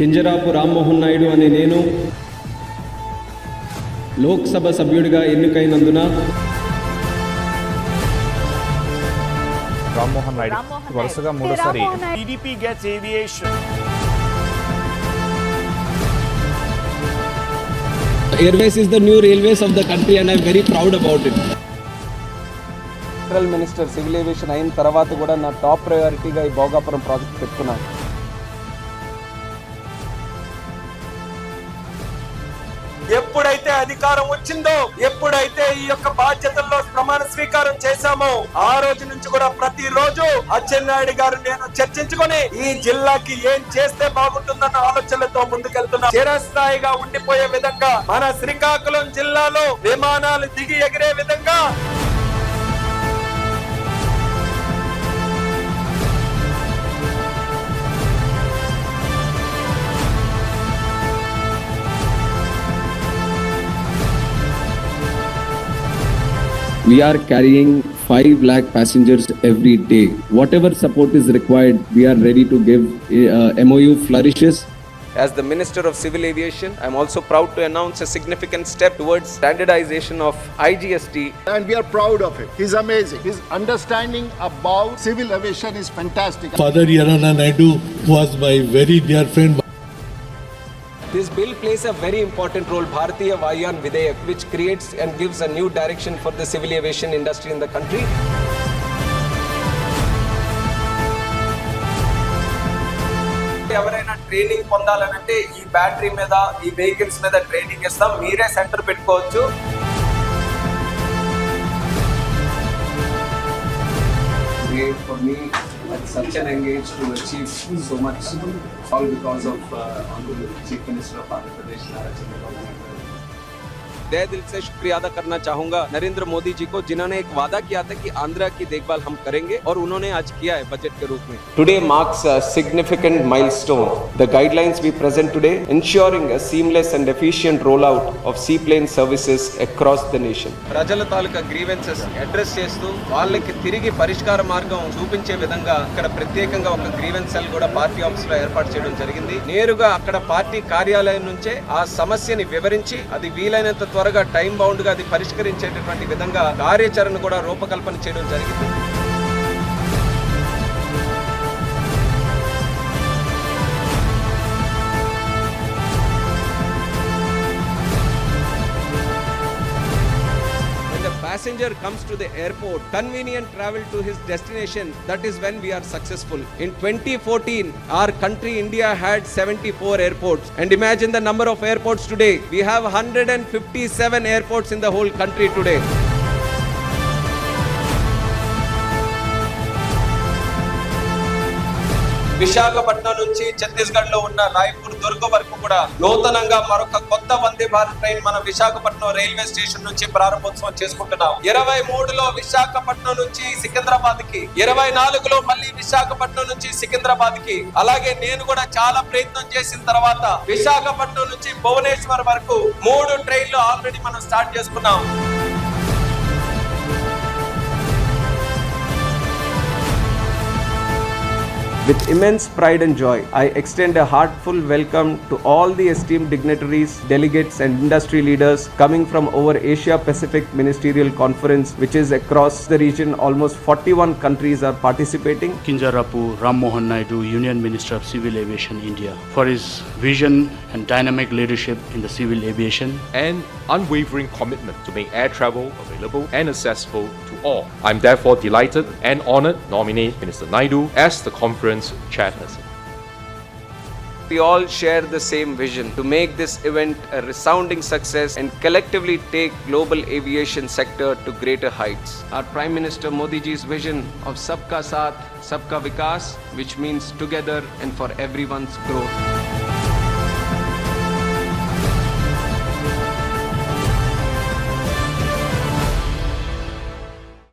కింజరాపు రామ్మోహన్ నాయుడు అనే నేను లోక్సభ సభ్యుడిగా ఎన్నికైనందున రామ్మోహన్ నాయుడు. వరుసగా మూడోసారి. TDP gets aviation. Airways is the new railways of the country and I'm very proud about it central minister civil aviation అయిన తర్వాత కూడా నా టాప్ ప్రయారిటీగా ఈ భోగాపురం ప్రాజెక్ట్ పెట్టుకున్నాను ఎప్పుడైతే అధికారం వచ్చిందో ఎప్పుడైతే ఈ యొక్క బాధ్యతల్లో ప్రమాణ స్వీకారం చేశామో ఆ రోజు నుంచి కూడా ప్రతి రోజు అచ్చెన్నాయుడు గారు నేను చర్చించుకొని ఈ జిల్లాకి ఏం చేస్తే బాగుంటుందన్న ఆలోచనలతో ముందుకెళ్తున్నా. చిరస్థాయిగా ఉండిపోయే విధంగా మన శ్రీకాకుళం జిల్లాలో విమానాలు దిగి ఎగిరే విధంగా We are carrying 5 lakh passengers every day. Whatever support is required, we are ready to give. Uh, MOU flourishes. As the Minister of Civil Aviation, I'm also proud to announce a significant step towards standardization of IGST and we are proud of it. He's amazing. His understanding about civil aviation is fantastic. Father Yarana Naidu was my very dear friend. This bill plays a very important role, Bharatiya Vayan Videyak, which creates and gives a new direction for the civil aviation industry in the country. ఎవరైనా training పొందాలనంటే ఈ battery మీద ఈ vehicles మీద training ఇస్తాం మీరే centre పెట్టుకోవచ్చు Great for me such an age to achieve so much, all because of uh, Honorable Chief Minister of Andhra Pradesh, Nara Chandrababu Naidu. तय दिल से शुक्रिया अदा करना चाहूंगा नरेंद्र मोदी जी को जिन्होंने एक वादा किया था कि आंध्रा की देखभाल हम करेंगे और उन्होंने आज किया है बजट के रूप में today marks a significant milestone the guidelines we present today ensuring a seamless and efficient rollout of seaplane services across the nation ప్రజల తాలూకా గ్రీవెన్సెస్ అడ్రస్ చేస్తూ వాళ్ళకి తిరిగి పరిష్కార మార్గం చూపించే విధంగా ఇక్కడ ప్రత్యేకంగా ఒక గ్రీవెన్స్ సెల్ కూడా పార్టీ ఆఫీస్ లో ఏర్పాటు చేయడం జరిగింది నేరుగా అక్కడ పార్టీ కార్యాలయం నుంచే ఆ సమస్యని వివరించి అది వీలైనంత త్వరగా టైం బౌండ్గా అది పరిష్కరించేటటువంటి విధంగా కార్యాచరణ కూడా రూపకల్పన చేయడం జరిగింది. Passenger comes to the airport, convenient travel to his destination, that is when we are successful. In 2014, our country India had 74 airports. And imagine the number of airports today. We have 157 airports in the whole country today. Visakhapatnam నుంచి ఛత్తీస్గఢ్లో ఉన్న రాయ్పూర్ దుర్గ వరకు కూడా నూతనంగా మరొక కొత్త Vande Bharat train మన Visakhapatnam railway station నుంచి ప్రారంభోత్సవం చేసుకుంటున్నాం. ఇరవై మూడులో విశాఖపట్నం నుంచి సికింద్రాబాద్కి ఇరవై నాలుగులో మళ్ళీ విశాఖపట్నం నుంచి సికింద్రాబాద్కి అలాగే నేను కూడా చాలా ప్రయత్నం చేసిన తర్వాత విశాఖపట్నం నుంచి భువనేశ్వర్ వరకు మూడు ట్రైన్లు ఆల్రెడీ మనం స్టార్ట్ చేసుకున్నాం. With immense pride and joy, I extend a heartful welcome to all the esteemed dignitaries, delegates, and industry leaders coming from over Asia Pacific Ministerial Conference, which is across the region. Almost 41 countries are participating. Kinjarapu Ram Mohan Naidu, Union Minister of Civil Aviation, India, for his vision and dynamic leadership in the civil aviation. and unwavering commitment to make air travel available and accessible to all. I'm therefore delighted and honored to nominate Minister Naidu as the conference chairperson. We all share the same vision to make this event a resounding success and collectively take global aviation sector to greater heights. Our Prime Minister Modi ji's vision of Sabka Saath, Sabka Vikas, which means together and for everyone's growth.